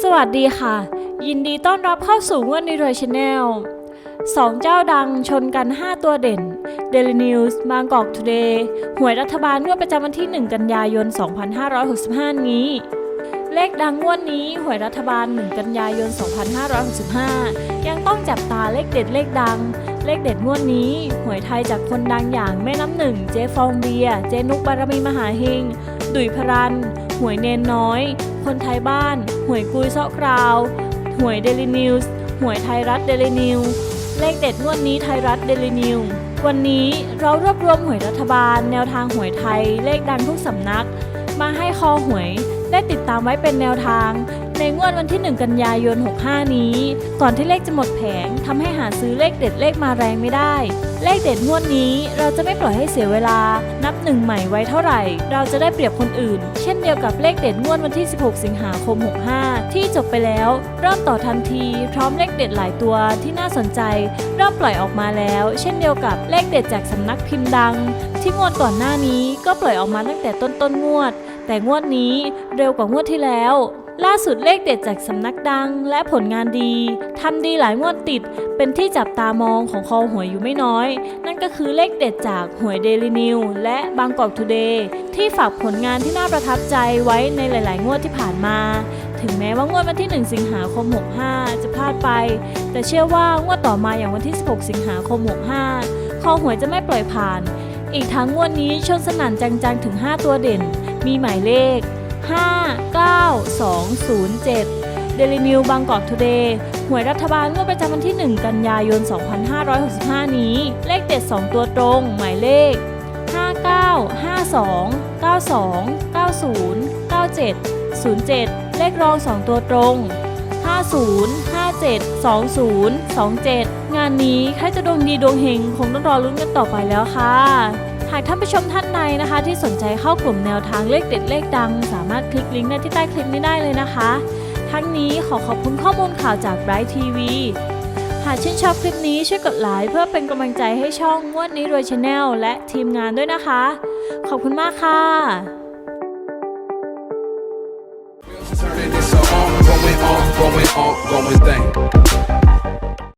สวัสดีค่ะ ยินดีต้อนรับเข้าสู่งวดในรวยชาแนลสองเจ้าดังชนกัน 5 ตัวเด่น Daily News บางกอก Today หวยรัฐบาลงวดประจำวันที่ 1 กันยายน 2565 นี้ เลขดังงวดนี้หวยรัฐบาล 1 กันยายน 2565 ยังต้องจับตาเลขเด็ดเลขดัง เลขเด็ดงวดนี้ หวยไทยจากคนดังอย่างแม่น้ำหนึ่ง เจ๊ฟองเบีย เจ๊นุกบารมีมหาเฮงดุยพรัน หวยเนนน้อย คนไทยบ้าน หวยกุยเซาะคราว หวยเดลินิวส์หวยไทยรัฐเดลินิวเลขเด็ดงวดนี้ไทยรัฐเดลินิววันนี้เรารวบรวมหวยรัฐบาล แนวทางหวยไทย เลขดังทุกสำนัก มาให้คอหวย ได้ติดตามไว้เป็นแนวทาง ในงวดวันที่ 1 กันยายน 65 นี้ ก่อนที่เลขจะหมดแผงทำให้หาซื้อเลขเด็ดเลขมาแรงไม่ได้ เลขเด็ดงวดนี้เราจะไม่ปล่อยให้เสียเวลา นับหนึ่งใหม่ไว้เท่าไหร่ เราจะได้เปรียบคนอื่น เช่นเดียวกับเลขเด็ดงวดวันที่ 16 สิงหาคม 65 ที่จบไปแล้ว เริ่มต่อทันที พร้อมเลขเด็ดหลายตัวที่น่าสนใจ เริ่มปล่อยออกมาแล้ว เช่นเดียวกับเลขเด็ดจากสำนักพิมพ์ดัง ที่งวดก่อนหน้านี้ก็ปล่อยออกมาตั้งแต่ต้นต้นงวด แต่งวดนี้เร็วกว่างวดที่แล้ว ล่าสุดเลขเด็ดจากสำนักดังและผลงานดีทำดีหลายงวดติด เป็นที่จับตามองของคอหวยอยู่ไม่น้อย นั่นก็คือเลขเด็ดจากหวยเดลินิวและบางกอกทูเดย์ที่ฝากผลงานที่น่าประทับใจไว้ในหลาย ๆ งวดที่ผ่านมาถึงแม้ว่างวดวันที่ 1 สิงหาคม 65 จะพลาดไป แต่เชื่อว่างวดต่อมาอย่างวันที่ 16 สิงหาคม 65 คอหวยจะไม่ปล่อยผ่าน อีกทั้งงวดนี้ชนสนั่นจังๆ ถึง 5 ตัวเด่น มีหมายเลข 5 9 2 0 7 Daily New บางกอกทูเดย์หวยรัฐบาลงวดประจำวันที่ 1 กันยายน 2565 นี้ เลขเด็ด 2 ตัวตรง หมายเลข 59 52 92 90 97 07 เลขรอง 2 ตัวตรง 50 57 20 27 งานนี้ใครจะดวงดีดวงเฮงคงต้องรอลุ้นกันต่อไปแล้วค่ะ หากท่านผู้ชมท่านใดนะคะ ที่สนใจเข้ากลุ่มแนวทางเลขเด็ดเลขดัง สามารถคลิกลิงก์ได้ที่ใต้คลิปนี้ได้เลยนะคะ ทั้งนี้ขอขอบคุณข้อมูลข่าวจาก Bright TV หากชื่นชอบคลิปนี้ช่วยกดไลค์เพื่อเป็นกำลังใจให้ช่องงวดนี้รวยชาแนลและทีมงานด้วยนะคะ ขอบคุณมากค่ะ Turning this on, going on, going on, going thing.